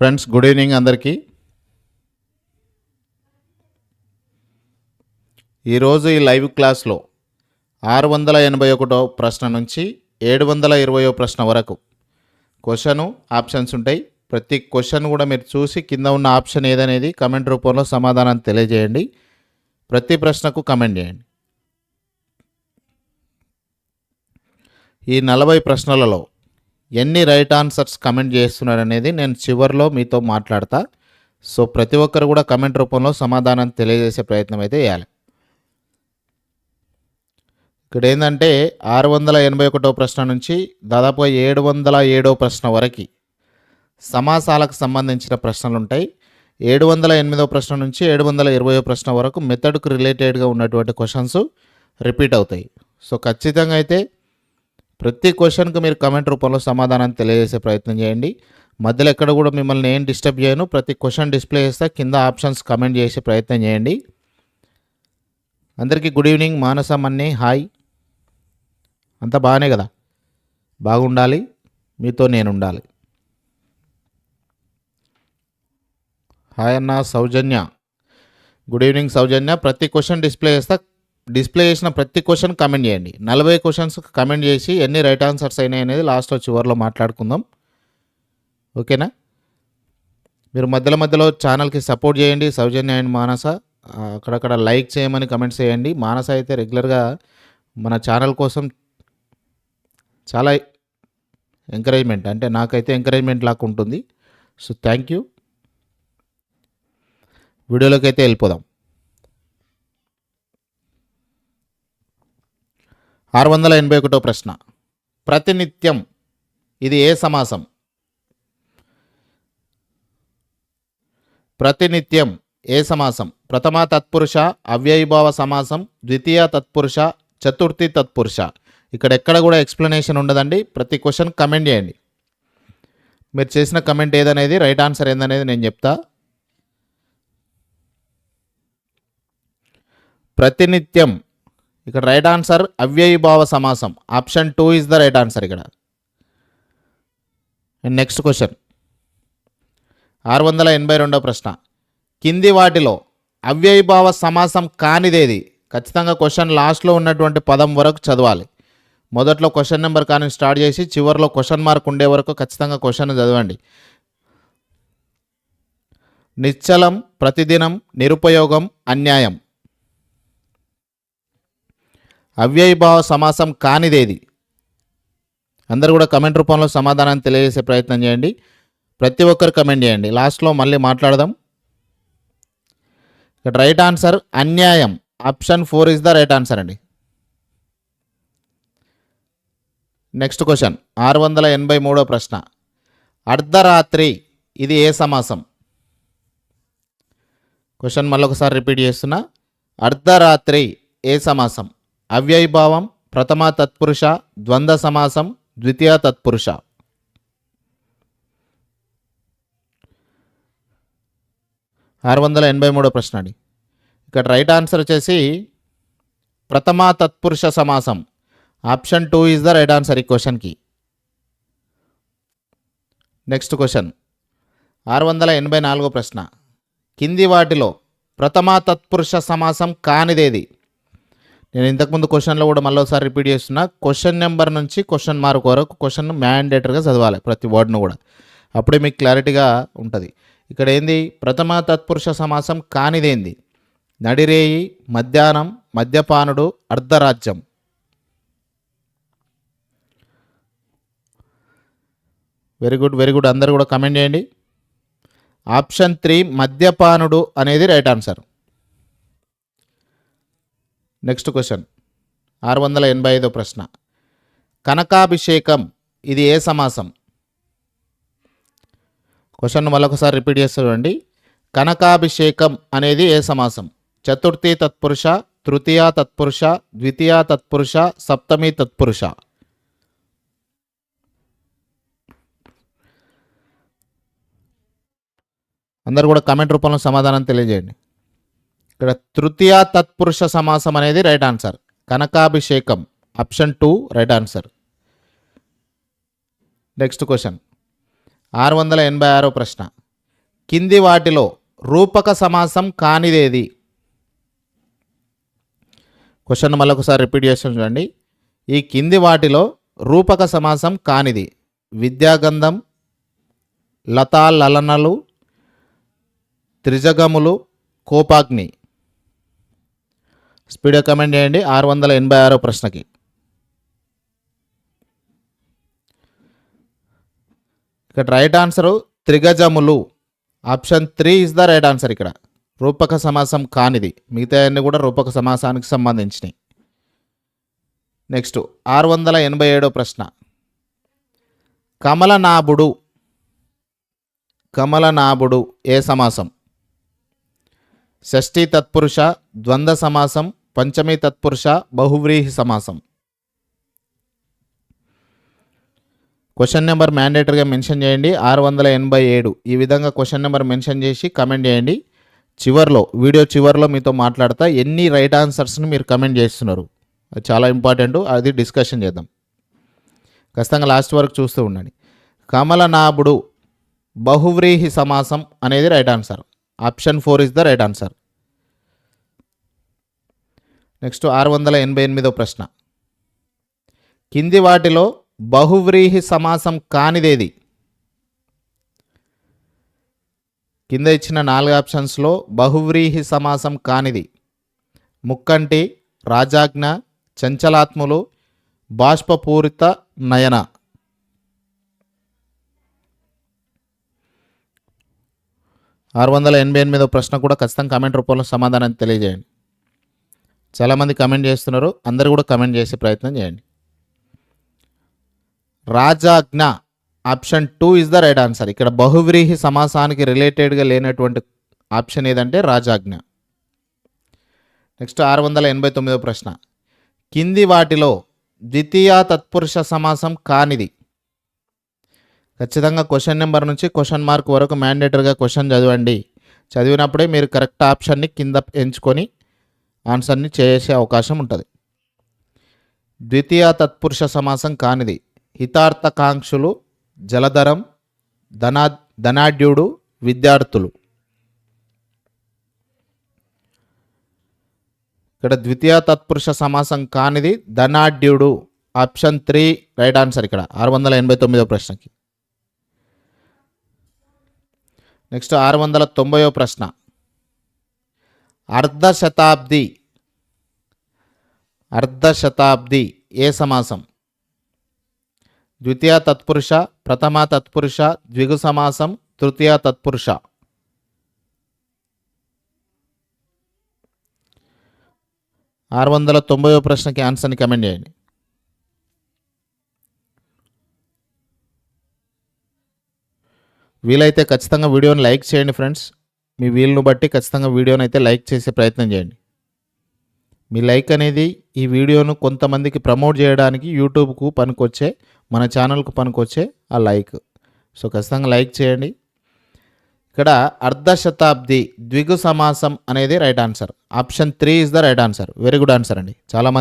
Friends good evening అందరికీ. ఈరోజు ఈ లైవ్ క్లాస్లో ఆరు వందల ఎనభై ఒకటో ప్రశ్న నుంచి ఏడు వందల ఇరవయో ప్రశ్న వరకు క్వశ్చను ఆప్షన్స్ ఉంటాయి. ప్రతి క్వశ్చన్ కూడా మీరు చూసి కింద ఉన్న ఆప్షన్ ఏదనేది కమెంట్ రూపంలో సమాధానం తెలియజేయండి. ప్రతి ప్రశ్నకు కమెంట్ చేయండి. ఈ నలభై ప్రశ్నలలో ఎన్ని రైట్ ఆన్సర్స్ కమెంట్ చేస్తున్నారు అనేది నేను చివరిలో మీతో మాట్లాడతా. సో ప్రతి ఒక్కరు కూడా కమెంట్ రూపంలో సమాధానం తెలియజేసే ప్రయత్నం అయితే చేయాలి. ఇక్కడ ఏంటంటే ఆరు వందల ఎనభై ఒకటో ప్రశ్న నుంచి దాదాపుగా ఏడు వందల ఏడో ప్రశ్న వరకు సమాసాలకు సంబంధించిన ప్రశ్నలు ఉంటాయి ఏడు వందల ఎనిమిదో ప్రశ్న నుంచి ఏడు వందల ఇరవయో ప్రశ్న వరకు మెథడ్కు రిలేటెడ్గా ఉన్నటువంటి క్వశ్చన్స్ రిపీట్ అవుతాయి. సో ఖచ్చితంగా అయితే ప్రతి క్వశ్చన్కి మీరు కమెంట్ రూపంలో సమాధానం తెలియజేసే ప్రయత్నం చేయండి. మధ్యలో ఎక్కడ కూడా మిమ్మల్ని ఏం డిస్టర్బ్ చేయను. ప్రతి క్వశ్చన్ డిస్ప్లే చేస్తా కింద ఆప్షన్స్ కమెంట్ చేసే ప్రయత్నం చేయండి. అందరికీ గుడ్ ఈవినింగ్. మానసమ్మన్ని హాయ్. అంతా బాగానే కదా? బాగుండాలి. మీతో నేను ఉండాలి హాయ్ అన్న సౌజన్య. గుడ్ ఈవినింగ్ సౌజన్య. ప్రతి క్వశ్చన్ డిస్ప్లే చేస్తా డిస్ప్లే చేసిన ప్రతి క్వశ్చన్ కమెంట్ చేయండి. నలభై క్వశ్చన్స్ కమెంట్ చేసి ఎన్ని రైట్ ఆన్సర్స్ అయినాయి అనేది లాస్ట్లో చివరిలో మాట్లాడుకుందాం. ఓకేనా? మీరు మధ్యలో మధ్యలో ఛానల్కి సపోర్ట్ చేయండి. సౌజన్య అండ్ మానస. అక్కడక్కడ లైక్ చేయమని కమెంట్స్ చేయండి. మానస అయితే రెగ్యులర్గా మన ఛానల్ కోసం చాలా ఎంకరేజ్మెంట్ అంటే నాకైతే ఎంకరేజ్మెంట్ లాగా ఉంటుంది. సో థ్యాంక్ యూ వీడియోలోకి అయితే వెళ్ళిపోదాం. ఆరు వందల ఎనభై ఒకటో ప్రశ్న. ప్రతినిత్యం ఇది ఏ సమాసం? ప్రతినిత్యం ఏ సమాసం? ప్రథమ తత్పురుష అవ్యయభావ సమాసం ద్వితీయ తత్పురుష చతుర్థి తత్పురుష. ఇక్కడ ఎక్కడ కూడా ఎక్స్ప్లెనేషన్ ఉండదండి. ప్రతి క్వశ్చన్ కమెంట్ చేయండి. మీరు చేసిన కమెంట్ ఏదనేది రైట్ ఆన్సర్ ఏందనేది నేను చెప్తా. ప్రతినిత్యం ఇక్కడ రైట్ ఆన్సర్ అవ్యయభావ సమాసం. Option two is the right answer ఇక్కడ. నెక్స్ట్ క్వశ్చన్ ఆరు వందల ఎనభై రెండవ ప్రశ్న. కింది వాటిలో అవ్యయభావ సమాసం కానిదేది? ఖచ్చితంగా క్వశ్చన్ లాస్ట్లో ఉన్నటువంటి పదం వరకు చదవాలి. మొదట్లో క్వశ్చన్ నెంబర్ కానీ స్టార్ట్ చేసి చివరిలో క్వశ్చన్ మార్క్ ఉండే వరకు ఖచ్చితంగా క్వశ్చన్ చదవండి. నిశ్చలం ప్రతిదినం నిరుపయోగం అన్యాయం. అవ్యయభావ సమాసం కానిదేది? అందరూ కూడా కమెంట్ రూపంలో సమాధానాన్ని తెలియజేసే ప్రయత్నం చేయండి. ప్రతి ఒక్కరు కమెంట్ చేయండి. లాస్ట్లో మళ్ళీ మాట్లాడదాం. ఇక్కడ రైట్ ఆన్సర్ అన్యాయం. Option four is the right answer అండి. Next question. ఆరు వందల ఎనభై మూడో ప్రశ్న. అర్ధరాత్రి ఇది ఏ సమాసం? క్వశ్చన్ మళ్ళీ ఒకసారి రిపీట్ చేస్తున్నా. అర్ధరాత్రి ఏ సమాసం? అవ్యయభావం ప్రథమ తత్పురుష ద్వంద్వ సమాసం ద్వితీయ తత్పురుష. ఆరు వందల ఎనభై మూడో ప్రశ్న అండి ఇక్కడ రైట్ ఆన్సర్ వచ్చేసి ప్రథమ తత్పురుష సమాసం. Option two is the right answer ఈ క్వశ్చన్కి. Next question. ఆరు వందల ఎనభై నాలుగో ప్రశ్న. కింది వాటిలో ప్రథమ తత్పురుష సమాసం కానిదేది? నేను ఇంతకుముందు క్వశ్చన్లో కూడా మళ్ళీ ఒకసారి రిపీట్ చేస్తున్నా. క్వశ్చన్ నెంబర్ నుంచి క్వశ్చన్ మార్క్ వరకు క్వశ్చన్ మ్యాండేటరీగా చదవాలి ప్రతి వర్డ్ను కూడా. అప్పుడే మీకు క్లారిటీగా ఉంటుంది. ఇక్కడ ఏంది? ప్రథమ తత్పురుష సమాసం కానిదేంది నడిరేయి మధ్యాహ్నం మద్యపానుడు అర్ధరాజ్యం. వెరీ గుడ్ వెరీ గుడ్ అందరు కూడా కమెంట్ చేయండి. ఆప్షన్ త్రీ మద్యపానుడు అనేది రైట్ ఆన్సర్ నెక్స్ట్ క్వశ్చన్. ఆరు వందల ఎనభై ఐదో ప్రశ్న. కనకాభిషేకం ఇది ఏ సమాసం? క్వశ్చన్ మళ్ళొకసారి రిపీట్ చేస్తూ చూడండి. కనకాభిషేకం అనేది ఏ సమాసం? చతుర్థి తత్పురుష తృతీయ తత్పురుష ద్వితీయ తత్పురుష సప్తమి తత్పురుష. అందరు కూడా కమెంట్ రూపంలో సమాధానం తెలియజేయండి. ఇక్కడ తృతీయ తత్పురుష సమాసం అనేది right answer కనకాభిషేకం. Option two right answer next question ఆరు వందల ఎనభై ఆరో ప్రశ్న. కింది వాటిలో రూపక సమాసం కానిదేది? క్వశ్చన్ మళ్ళొకసారి రిపీట్ చేస్తాను చూడండి. ఈ కింది వాటిలో రూపక సమాసం కానిది. విద్యాగంధం లతా లలనలు త్రిజగములు కోపాగ్ని. స్పీడ్గా కమెంట్ చేయండి. ఆరు వందల ఎనభై ఆరో ప్రశ్నకి. ఇక్కడ right answer త్రిగజములు. Option three is the right answer ఇక్కడ. రూపక సమాసం కానిది. మిగతా అన్ని కూడా రూపక సమాసానికి సంబంధించినవి నెక్స్ట్ ఆరు వందల ఎనభై ఏడో ప్రశ్న. కమలనాభుడు. కమలనాభుడు ఏ సమాసం? షష్ఠీ తత్పురుష ద్వంద్వ సమాసం పంచమీ తత్పురుష బహువ్రీహి సమాసం. క్వశ్చన్ నెంబర్ మ్యాండేటరీగా మెన్షన్ చేయండి. ఆరు వందల ఎనభై ఏడు. ఈ విధంగా క్వశ్చన్ నెంబర్ మెన్షన్ చేసి కమెంట్ చేయండి. చివర్లో వీడియో చివర్లో మీతో మాట్లాడతా. ఎన్ని రైట్ ఆన్సర్స్ని మీరు కమెంట్ చేస్తున్నారు? అది చాలా ఇంపార్టెంట్ అది డిస్కషన్ చేద్దాం. ఖచ్చితంగా లాస్ట్ వరకు చూస్తూ ఉండండి. కమలనాభుడు బహువ్రీహి సమాసం అనేది right answer option four is the right answer. Next ఆరు వందల ఎనభై ఎనిమిదో ప్రశ్న. కింది వాటిలో బహువ్రీహి సమాసం కానిదేది? కింద ఇచ్చిన నాలుగు ఆప్షన్స్లో బహువ్రీహి సమాసం కానిది. ముక్కంటి రాజాజ్ఞ చంచలాత్ములు బాష్పపూరిత నయన. ఆరు వందల ఎనభై ఎనిమిదో ప్రశ్న కూడా ఖచ్చితంగా కమెంట్ రూపంలో సమాధానం తెలియజేయండి. చాలామంది కమెంట్ చేస్తున్నారు. అందరు కూడా కమెంట్ చేసే ప్రయత్నం చేయండి. రాజాజ్ఞ option two is the right answer ఇక్కడ బహువ్రీహి సమాసానికి రిలేటెడ్గా లేనటువంటి ఆప్షన్ ఏదంటే రాజాజ్ఞ. నెక్స్ట్ ఆరు వందల ఎనభై తొమ్మిదో ప్రశ్న. కింది వాటిలో ద్వితీయ తత్పురుష సమాసం కానిది. ఖచ్చితంగా క్వశ్చన్ నెంబర్ నుంచి క్వశ్చన్ మార్క్ వరకు మ్యాండేటరీగా క్వశ్చన్ చదవండి. చదివినప్పుడే మీరు కరెక్ట్ ఆప్షన్ని కింద ఎంచుకొని ఆన్సర్ని చేసే అవకాశం ఉంటుంది. ద్వితీయ తత్పురుష సమాసం కానిది. హితార్థకాంక్షులు జలధరం ధనా ధనాఢ్యుడు విద్యార్థులు. ఇక్కడ ద్వితీయ తత్పురుష సమాసం కానిది ధనాఢ్యుడు. ఆప్షన్ త్రీ రైట్ ఆన్సర్ ఇక్కడ. ఆరు వందల ఎనభై తొమ్మిదో ప్రశ్నకి. నెక్స్ట్ ఆరు వందల తొంభైవ ప్రశ్న. అర్ధ శతాబ్ది అర్ధ శతాబ్ది ఏ సమాసం? ద్వితీయ తత్పురుష ప్రథమ తత్పురుష ద్విగు సమాసం తృతీయ తత్పురుష. ఆరు వందల తొంభైవ ప్రశ్నకి ఆన్సర్ని కమెంట్ చేయండి. వీలైతే ఖచ్చితంగా వీడియోని లైక్ చేయండి ఫ్రెండ్స్. మీ వీలును బట్టి ఖచ్చితంగా వీడియోని అయితే లైక్ చేసే ప్రయత్నం చేయండి. మీ లైక్ అనేది ఈ వీడియోను కొంతమందికి ప్రమోట్ చేయడానికి యూట్యూబ్కు పనికొచ్చే మన ఛానల్కు పనికొచ్చే ఆ లైక్. సో ఖచ్చితంగా లైక్ చేయండి. ఇక్కడ అర్ధ శతాబ్ది ద్విగు సమాసం అనేది right answer. Option three is the right answer. Very good answer అండి. చాలామంది